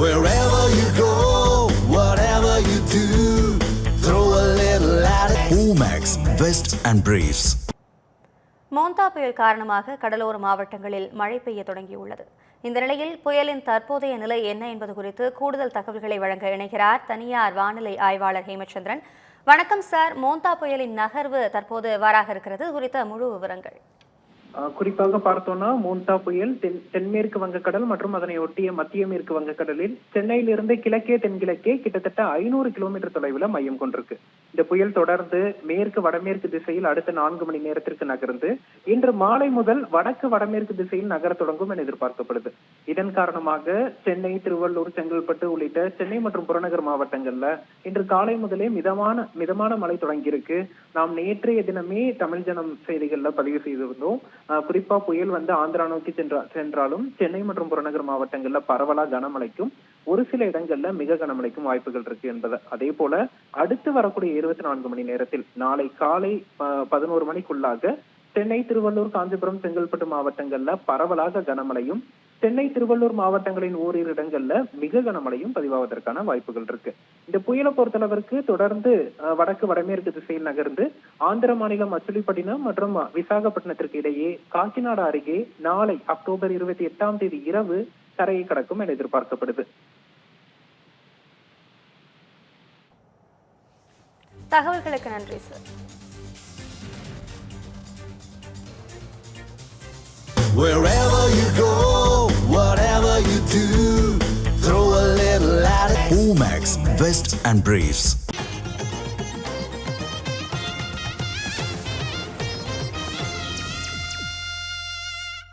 Wherever you go, whatever you do, throw a little at it. Omax, Vest and Briefs. மோந்தா புயல் காரணமாக கடலோர மாவட்டங்களில் மழை பெய்ய தொடங்கியுள்ளது. இந்த நிலையில் புயலின் தற்போதைய நிலை என்ன என்பது குறித்து கூடுதல் தகவல்களை வழங்க இணைகிறார் தனியார் வானிலை ஆய்வாளர் ஹேமச்சந்திரன். வணக்கம் சார். மோந்தா புயலின் நகர்வு தற்போது எவ்வாறாக இருக்கிறது. குறித்த முழு விவரங்கள். குறிப்பாக பார்த்தோம்னா மூண்டா புயல் தென் தென்மேற்கு வங்கக்கடல் மற்றும் அதனை ஒட்டிய மத்திய மேற்கு வங்கக்கடலில் சென்னையிலிருந்து கிழக்கே தென்கிழக்கே கிட்டத்தட்ட ஐநூறு கிலோமீட்டர் தொலைவில் மையம் கொண்டிருக்கு. இந்த புயல் தொடர்ந்து மேற்கு வடமேற்கு திசையில் அடுத்த நான்கு மணி நேரத்திற்கு நகர்ந்து இன்று மாலை முதல் வடக்கு வடமேற்கு திசையில் நகர தொடங்கும் என எதிர்பார்க்கப்படுது. இதன் காரணமாக சென்னை திருவள்ளூர் செங்கல்பட்டு உள்ளிட்ட சென்னை மற்றும் புறநகர் மாவட்டங்கள்ல இன்று காலை முதலே மிதமான மிதமான மழை தொடங்கியிருக்கு. நாம் நேற்றைய தினமே தமிழ் ஜனம் செய்திகள்ல பதிவு செய்திருந்தோம். குறிப்பா புயல் வந்து ஆந்திரா நோக்கி சென்றா சென்றாலும் சென்னை மற்றும் புறநகர் மாவட்டங்கள்ல பரவலா கனமழைக்கும் ஒரு சில இடங்கள்ல மிக கனமழைக்கும் வாய்ப்புகள் இருக்கு என்பது. அதே போல அடுத்து வரக்கூடிய இருபத்தி நான்கு மணி நேரத்தில் நாளை காலை ஆஹ் பதினோரு மணிக்குள்ளாக சென்னை திருவள்ளூர் காஞ்சிபுரம் செங்கல்பட்டு மாவட்டங்கள்ல பரவலாக கனமழையும் சென்னை திருவள்ளூர் மாவட்டங்களின் ஓரிரு இடங்கள்ல மிக கனமழையும் பதிவாவதற்கான வாய்ப்புகள் இருக்கு. இந்த புயலை பொறுத்தளவிற்கு தொடர்ந்து வடக்கு வடமேற்கு திசையில் நகர்ந்து ஆந்திர மாநிலம் மச்சுலிப்பட்டினம் மற்றும் விசாகப்பட்டினத்திற்கு இடையே காக்கிநாடு அருகே நாளை அக்டோபர் இருபத்தி எட்டாம் தேதி இரவு கரையை கடக்கும் என எதிர்பார்க்கப்படுது. தகவல்களுக்கு நன்றி sir. Wherever Hallmax, Vest and Briefs.